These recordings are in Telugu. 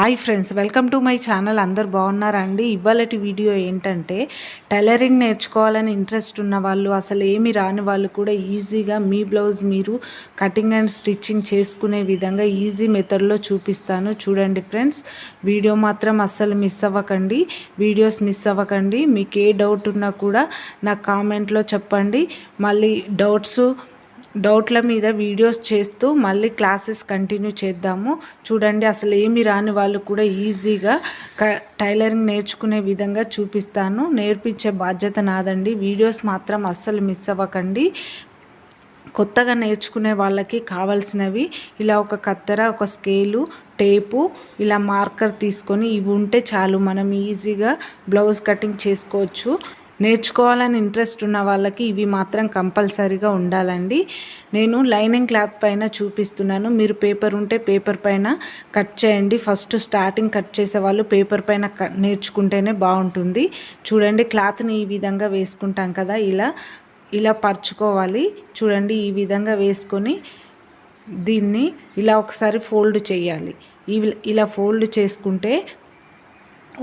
Hi friends welcome to my channel అందరు బాగున్నారా అండి? ఇవాళటి వీడియో ఏంటంటే టైలరింగ్ నేర్చుకోవాలని ఇంట్రెస్ట్ ఉన్న వాళ్ళు అసలు ఏమి రాని వాళ్ళు కూడా ఈజీగా మీ బ్లౌజ్ మీరు కటింగ్ అండ్ స్టిచ్చింగ్ చేసుకునే విధంగా ఈజీ మెథడ్లో చూపిస్తాను. చూడండి ఫ్రెండ్స్ వీడియో మాత్రం అస్సలు మిస్ అవ్వకండి. వీడియోస్ మిస్ అవ్వకండి. మీకు ఏ డౌట్ ఉన్నా కూడా నాకు కామెంట్లో చెప్పండి. మళ్ళీ డౌట్స్ డౌట్ల మీద వీడియోస్ చేస్తూ మళ్ళీ క్లాసెస్ కంటిన్యూ చేద్దాము. చూడండి అసలు ఏమి రాని వాళ్ళు కూడా ఈజీగా టైలరింగ్ నేర్చుకునే విధంగా చూపిస్తాను. నేర్పించే బాధ్యత నాదండి. వీడియోస్ మాత్రం అస్సలు మిస్ అవ్వకండి. కొత్తగా నేర్చుకునే వాళ్ళకి కావాల్సినవి ఇలా ఒక కత్తెర ఒక స్కేలు టేపు ఇలా మార్కర్ తీసుకొని ఇవి ఉంటే చాలు. మనం ఈజీగా బ్లౌజ్ కటింగ్ చేసుకోవచ్చు. నేర్చుకోవాలని ఇంట్రెస్ట్ ఉన్న వాళ్ళకి ఇవి మాత్రం కంపల్సరీగా ఉండాలండి. నేను లైనింగ్ క్లాత్ పైన చూపిస్తున్నాను. మీరు పేపర్ ఉంటే పేపర్ పైన కట్ చేయండి. ఫస్ట్ స్టార్టింగ్ కట్ చేసే వాళ్ళు పేపర్ పైన నేర్చుకుంటేనే బాగుంటుంది. చూడండి క్లాత్ని ఈ విధంగా వేసుకుంటాం కదా ఇలా ఇలా పరుచుకోవాలి. చూడండి ఈ విధంగా వేసుకొని దీన్ని ఇలా ఒకసారి ఫోల్డ్ చేయాలి. ఇలా ఫోల్డ్ చేసుకుంటే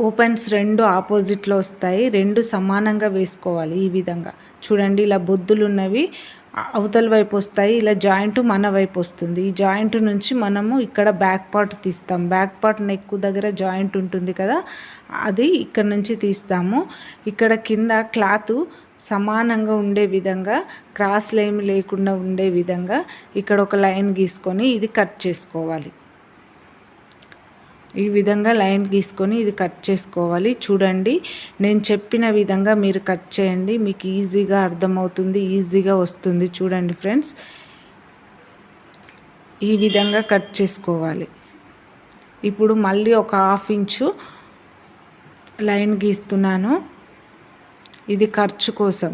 ఓపెన్స్ రెండు ఆపోజిట్లో వస్తాయి రెండు సమానంగా వేసుకోవాలి ఈ విధంగా. చూడండి ఇలా బొద్దులు ఉన్నవి అవతల వైపు వస్తాయి ఇలా జాయింట్ మన వైపు వస్తుంది. ఈ జాయింట్ నుంచి మనము ఇక్కడ బ్యాక్ పార్ట్ తీస్తాం. బ్యాక్ పార్ట్ నెక్ దగ్గర జాయింట్ ఉంటుంది కదా అది ఇక్కడ నుంచి తీస్తాము. ఇక్కడ కింద క్లాత్ సమానంగా ఉండే విధంగా క్రాస్లు ఏమి లేకుండా ఉండే విధంగా ఇక్కడ ఒక లైన్ గీసుకొని ఇది కట్ చేసుకోవాలి. ఈ విధంగా లైన్ గీసుకొని ఇది కట్ చేసుకోవాలి. చూడండి నేను చెప్పిన విధంగా మీరు కట్ చేయండి. మీకు ఈజీగా అర్థమవుతుంది ఈజీగా వస్తుంది. చూడండి ఫ్రెండ్స్ ఈ విధంగా కట్ చేసుకోవాలి. ఇప్పుడు మళ్ళీ ఒక హాఫ్ ఇంచు లైన్ గీస్తున్నాను. ఇది ఖర్చు కోసం.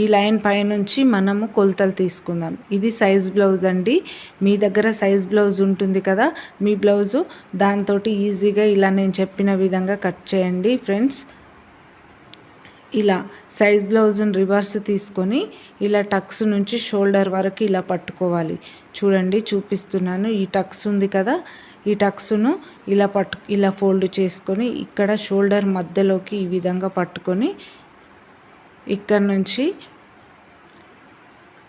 ఈ లైన్ పైనుంచి మనము కొలతలు తీసుకుందాం. ఇది సైజ్ బ్లౌజ్ అండి. మీ దగ్గర సైజ్ బ్లౌజ్ ఉంటుంది కదా మీ బ్లౌజు దాంతో ఈజీగా ఇలా నేను చెప్పిన విధంగా కట్ చేయండి ఫ్రెండ్స్. ఇలా సైజ్ బ్లౌజ్ని రివర్స్ తీసుకొని ఇలా టక్స్ నుంచి షోల్డర్ వరకు ఇలా పట్టుకోవాలి. చూడండి చూపిస్తున్నాను. ఈ టక్స్ ఉంది కదా ఈ టక్స్ను ఇలా పట్టు ఇలా ఫోల్డ్ చేసుకొని ఇక్కడ షోల్డర్ మధ్యలోకి ఈ విధంగా పట్టుకొని ఇక్కడ నుంచి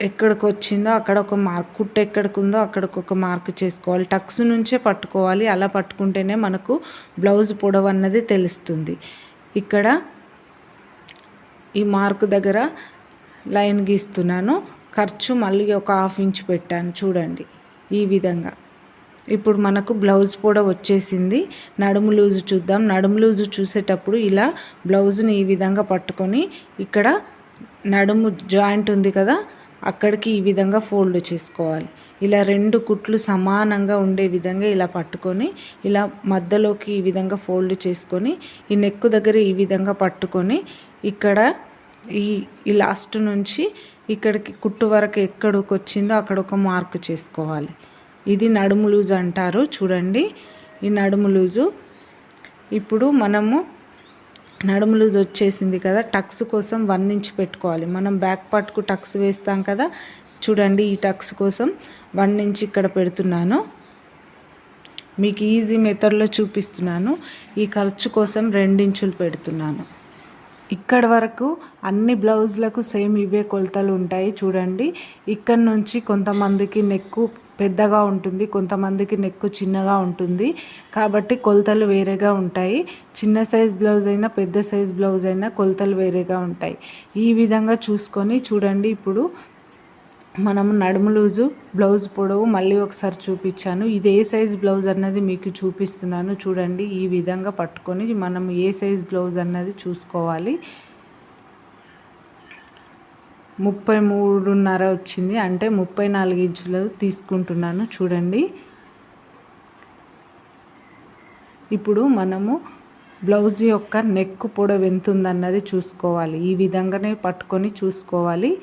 ఎక్కడికి వచ్చిందో అక్కడ ఒక మార్క్ కుట్టు ఎక్కడికి ఉందో అక్కడికి ఒక మార్క్ చేసుకోవాలి. టక్స్ నుంచే పట్టుకోవాలి. అలా పట్టుకుంటేనే మనకు బ్లౌజ్ పొడవు అన్నది తెలుస్తుంది. ఇక్కడ ఈ మార్క్ దగ్గర లైన్ గీస్తున్నాను. ఖర్చు మళ్ళీ ఒక హాఫ్ ఇంచ్ పెట్టాను. చూడండి. ఈ విధంగా. ఇప్పుడు మనకు బ్లౌజ్ కూడా వచ్చేసింది. నడుము లూజు చూద్దాం. నడుము లూజు చూసేటప్పుడు ఇలా బ్లౌజ్ని ఈ విధంగా పట్టుకొని ఇక్కడ నడుము జాయింట్ ఉంది కదా అక్కడికి ఈ విధంగా ఫోల్డ్ చేసుకోవాలి. ఇలా రెండు కుట్లు సమానంగా ఉండే విధంగా ఇలా పట్టుకొని ఇలా మధ్యలోకి ఈ విధంగా ఫోల్డ్ చేసుకొని ఈ నెక్కు దగ్గర ఈ విధంగా పట్టుకొని ఇక్కడ ఈ ఈ లాస్ట్ నుంచి ఇక్కడికి కుట్టు వరకు ఎక్కడికి వచ్చిందో అక్కడ ఒక మార్క్ చేసుకోవాలి. ఇది నడుము లూజ్ అంటారు చూడండి. ఈ నడుము లూజు. ఇప్పుడు మనము నడుము లూజ్ వచ్చేసింది కదా టక్స్ కోసం వన్ ఇంచ్ పెట్టుకోవాలి. మనం బ్యాక్ పార్ట్కు టక్స్ వేస్తాం కదా చూడండి ఈ టక్స్ కోసం వన్ ఇంచ్ ఇక్కడ పెడుతున్నాను. మీకు ఈజీ మెథడ్లో చూపిస్తున్నాను. ఈ ఖర్చు కోసం రెండించులు పెడుతున్నాను. ఇక్కడ వరకు అన్ని బ్లౌజులకు సేమ్ ఇవే కొలతలు ఉంటాయి చూడండి. ఇక్కడ నుంచి కొంతమందికి నెక్కు పెద్దగా ఉంటుంది కొంతమందికి నెక్కు చిన్నగా ఉంటుంది. కాబట్టి కొలతలు వేరేగా ఉంటాయి. చిన్న సైజ్ బ్లౌజ్ అయినా పెద్ద సైజ్ బ్లౌజ్ అయినా కొలతలు వేరేగా ఉంటాయి. ఈ విధంగా చూసుకొని చూడండి ఇప్పుడు. మనం నడుము లూజు బ్లౌజ్ పొడవు మళ్ళీ ఒకసారి చూపించాను. ఇది ఏ సైజ్ బ్లౌజ్ అన్నది మీకు చూపిస్తున్నాను. చూడండి ఈ విధంగా పట్టుకొని మనం ఏ సైజ్ బ్లౌజ్ అన్నది చూసుకోవాలి. ముప్పై మూడున్నర వచ్చింది. అంటే ముప్పై నాలుగు ఇంచులు తీసుకుంటున్నాను. చూడండి. ఇప్పుడు మనము బ్లౌజ్ యొక్క నెక్ పొడవు ఎంత ఉందన్నది చూసుకోవాలి. ఈ విధంగానే పట్టుకొని చూసుకోవాలి.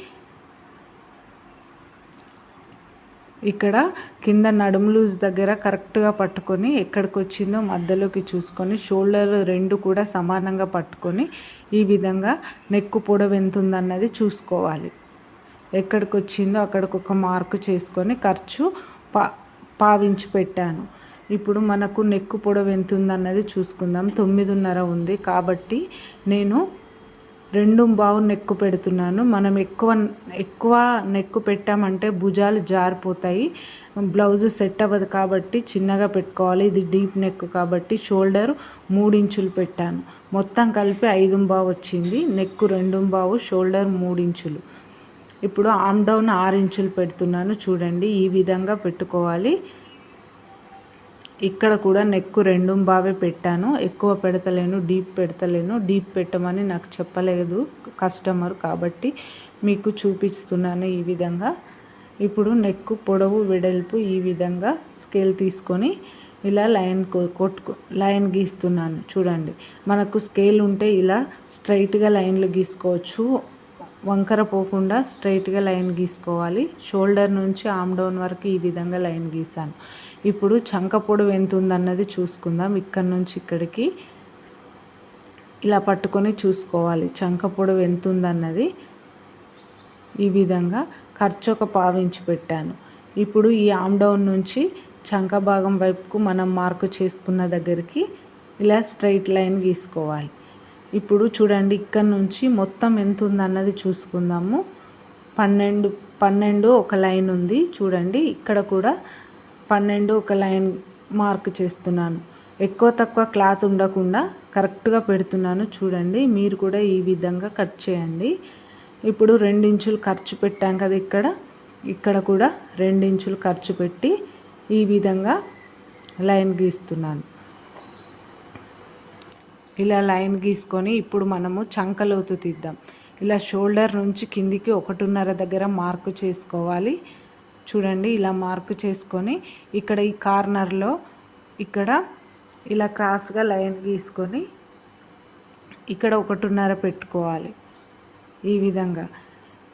ఇక్కడ కింద నడుము లూజ్ దగ్గర కరెక్ట్గా పట్టుకొని ఎక్కడికి వచ్చిందో మధ్యలోకి చూసుకొని షోల్డర్ రెండు కూడా సమానంగా పట్టుకొని ఈ విధంగా నెక్కు పొడవు ఎంత ఉందన్నది చూసుకోవాలి. ఎక్కడికి వచ్చిందో అక్కడికి ఒక మార్కు చేసుకొని ఖర్చు పా పావించి పెట్టాను. ఇప్పుడు మనకు నెక్కు పొడవు ఎంత ఉందన్నది చూసుకుందాం. తొమ్మిదిన్నర ఉంది కాబట్టి నేను రెండు బావు నెక్కు పెడుతున్నాను. మనం ఎక్కువ ఎక్కువ నెక్కు పెట్టామంటే భుజాలు జారిపోతాయి. బ్లౌజ్ సెట్ అవ్వదు కాబట్టి చిన్నగా పెట్టుకోవాలి. ఇది డీప్ నెక్ కాబట్టి షోల్డర్ మూడు ఇంచులు పెట్టాను. మొత్తం కలిపి ఐదు బావు వచ్చింది. నెక్కు రెండు బావు షోల్డర్ మూడు ఇంచులు ఇప్పుడు ఆమ్ డౌన్ ఆరు ఇంచులు పెడుతున్నాను. చూడండి ఈ విధంగా పెట్టుకోవాలి. ఇక్కడ కూడా నెక్కు రెండు బావే పెట్టాను. ఎక్కువ పెడతలేను డీప్ పెడతలేను. డీప్ పెట్టమని నాకు చెప్పలేదు కస్టమర్ కాబట్టి మీకు చూపిస్తున్నాను ఈ విధంగా. ఇప్పుడు నెక్కు పొడవు వెడల్పు ఈ విధంగా స్కేల్ తీసుకొని ఇలా లైన్ కొట్టుకు లైన్ గీస్తున్నాను. చూడండి మనకు స్కేల్ ఉంటే ఇలా స్ట్రైట్గా లైన్లు గీసుకోవచ్చు. వంకర పోకుండా స్ట్రైట్గా లైన్ గీసుకోవాలి. షోల్డర్ నుంచి ఆమ్ డౌన్ వరకు ఈ విధంగా లైన్ గీసాను. ఇప్పుడు చంక పొడవు ఎంత ఉందన్నది చూసుకుందాం. ఇక్కడ నుంచి ఇక్కడికి ఇలా పట్టుకొని చూసుకోవాలి. చంక పొడవు ఎంత ఉందన్నది ఈ విధంగా ఖర్చు ఒక పావించి పెట్టాను. ఇప్పుడు ఈ ఆమ్ డౌన్ నుంచి చంక భాగం వైపుకు మనం మార్కు చేసుకున్న దగ్గరికి ఇలా స్ట్రైట్ లైన్ గీసుకోవాలి. ఇప్పుడు చూడండి ఇక్కడ నుంచి మొత్తం ఎంత ఉందన్నది చూసుకుందాము. పన్నెండు పన్నెండు ఒక లైన్ ఉంది చూడండి. ఇక్కడ కూడా పన్నెండు ఒక లైన్ మార్క్ చేస్తున్నాను. ఎక్కువ తక్కువ క్లాత్ ఉండకుండా కరెక్ట్గా పెడుతున్నాను చూడండి. మీరు కూడా ఈ విధంగా కట్ చేయండి. ఇప్పుడు ఇంచులు ఖర్చు పెట్టాం కదా ఇక్కడ. ఇక్కడ కూడా ఇంచులు ఖర్చు పెట్టి ఈ విధంగా లైన్ గీస్తున్నాను. ఇలా లైన్ గీసుకొని ఇప్పుడు మనము చంకలోతు తీద్దాం. ఇలా షోల్డర్ నుంచి కిందికి ఒకటిన్నర దగ్గర మార్కు చేసుకోవాలి. చూడండి ఇలా మార్కు చేసుకొని ఇక్కడ ఈ కార్నర్లో ఇక్కడ ఇలా క్రాస్గా లైన్ గీసుకొని ఇక్కడ ఒకటిన్నర పెట్టుకోవాలి. ఈ విధంగా.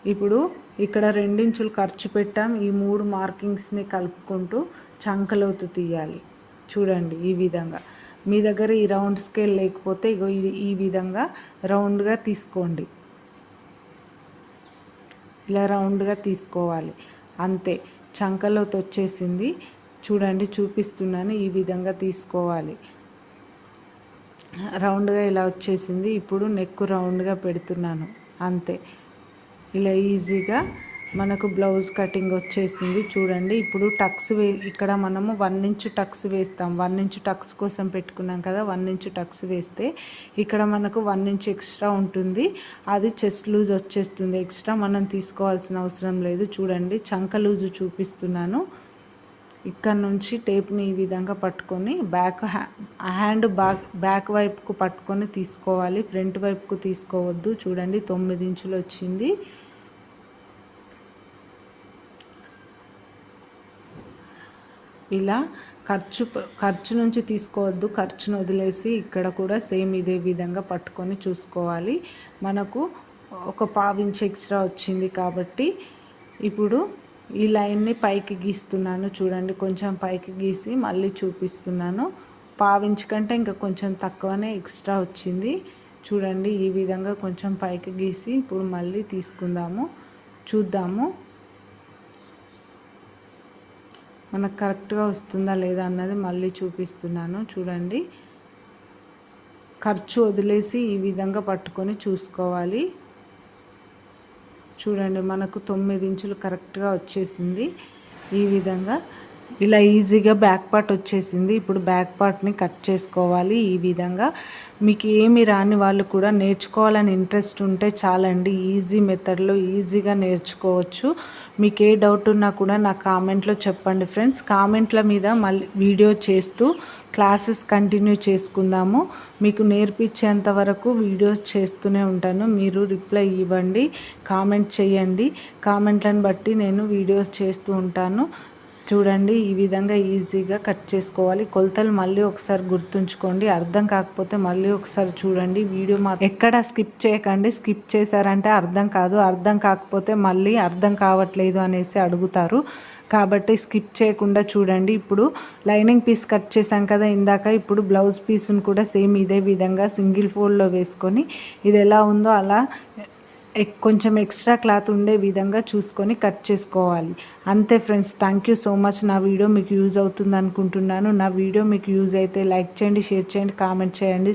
ఇప్పుడు ఇక్కడ రెండించులు ఖర్చు పెట్టాం. ఈ మూడు మార్కింగ్స్ని కలుపుకుంటూ చంకలోతు తీయాలి. చూడండి ఈ విధంగా. మీ దగ్గర ఈ రౌండ్ స్కేల్ లేకపోతే ఇగో ఇది ఈ విధంగా రౌండ్గా తీసుకోండి. ఇలా రౌండ్గా తీసుకోవాలి. అంతే. చంకలోతో వచ్చేసింది. చూడండి చూపిస్తున్నాను. ఈ విధంగా తీసుకోవాలి. రౌండ్గా ఇలా వచ్చేసింది. ఇప్పుడు నెక్ రౌండ్గా పెడుతున్నాను. అంతే. ఇలా ఈజీగా మనకు బ్లౌజ్ కటింగ్ వచ్చేసింది. చూడండి ఇప్పుడు టక్స్ వే ఇక్కడ మనము వన్ ఇంచ్ టక్స్ వేస్తాం. వన్ ఇంచ్ టక్స్ కోసం పెట్టుకున్నాం కదా వన్ ఇంచ్ టక్స్ వేస్తే ఇక్కడ మనకు వన్ ఇంచ్ ఎక్స్ట్రా ఉంటుంది. అది చెస్ట్ లూజ్ వచ్చేస్తుంది. ఎక్స్ట్రా మనం తీసుకోవాల్సిన అవసరం లేదు. చూడండి చంక లూజు చూపిస్తున్నాను. ఇక్కడ నుంచి టేప్ని ఈ విధంగా పట్టుకొని బ్యాక్ హ్యాండ్ బ్యాక్ బ్యాక్ వైపుకు పట్టుకొని తీసుకోవాలి. ఫ్రంట్ వైపుకు తీసుకోవద్దు. చూడండి తొమ్మిది ఇంచులు వచ్చింది. ఇలా ఖర్చు ఖర్చు నుంచి తీసుకోవద్దు ఖర్చును వదిలేసి ఇక్కడ కూడా సేమ్ ఇదే విధంగా పట్టుకొని చూసుకోవాలి. మనకు ఒక పావించి ఎక్స్ట్రా వచ్చింది కాబట్టి ఇప్పుడు ఈ లైన్ని పైకి గీస్తున్నాను చూడండి కొంచెం పైకి గీసి మళ్ళీ చూపిస్తున్నాను. పావించి కంటే ఇంకా కొంచెం తక్కువనే ఎక్స్ట్రా వచ్చింది. చూడండి ఈ విధంగా కొంచెం పైకి గీసి ఇప్పుడు మళ్ళీ తీసుకుందాము చూద్దాము. మనకు కరెక్ట్గా వస్తుందా లేదా అన్నది మళ్ళీ చూపిస్తున్నాను. చూడండి. ఖర్చు వదిలేసి ఈ విధంగా పట్టుకొని చూసుకోవాలి. చూడండి మనకు తొమ్మిది ఇంచులు కరెక్ట్గా వచ్చేసింది. ఈ విధంగా ఇలా ఈజీగా బ్యాక్ పార్ట్ వచ్చేసింది. ఇప్పుడు బ్యాక్ పార్ట్ని కట్ చేసుకోవాలి ఈ విధంగా. మీకు ఏమి రాని వాళ్ళు కూడా నేర్చుకోవాలని ఇంట్రెస్ట్ ఉంటే చాలండి. ఈజీ మెథడ్లో ఈజీగా నేర్చుకోవచ్చు. మీకు ఏ డౌట్ ఉన్నా కూడా నా కామెంట్లో చెప్పండి ఫ్రెండ్స్. కామెంట్ల మీద మళ్ళీ వీడియో చేస్తూ క్లాసెస్ కంటిన్యూ చేసుకుందాము. మీకు నేర్పించేంత వరకు వీడియోస్ చేస్తూనే ఉంటాను. మీరు రిప్లై ఇవ్వండి కామెంట్ చేయండి. కామెంట్లను బట్టి నేను వీడియోస్ చేస్తూ ఉంటాను. చూడండి ఈ విధంగా ఈజీగా కట్ చేసుకోవాలి. కొలతలు మళ్ళీ ఒకసారి గుర్తుంచుకోండి. అర్థం కాకపోతే మళ్ళీ ఒకసారి చూడండి. వీడియో మా ఎక్కడ స్కిప్ చేయకండి. స్కిప్ చేశారంటే అర్థం కాదు. అర్థం కాకపోతే మళ్ళీ అర్థం కావట్లేదు అనేసి అడుగుతారు. కాబట్టి స్కిప్ చేయకుండా చూడండి. ఇప్పుడు లైనింగ్ పీస్ కట్ చేసాం కదా ఇందాక. ఇప్పుడు బ్లౌజ్ పీస్ని కూడా సేమ్ ఇదే విధంగా సింగిల్ ఫోల్డ్లో వేసుకొని ఇది ఎలా ఉందో అలా కొంచెం ఎక్స్ట్రా క్లాత్ ఉండే విధంగా చూసుకొని కట్ చేసుకోవాలి. అంతే friends thank you so much నా వీడియో మీకు యూజ్ అవుతుంది అనుకుంటున్నాను. నా వీడియో మీకు యూజ్ అయితే లైక్ చేయండి షేర్ చేయండి కామెంట్ చేయండి.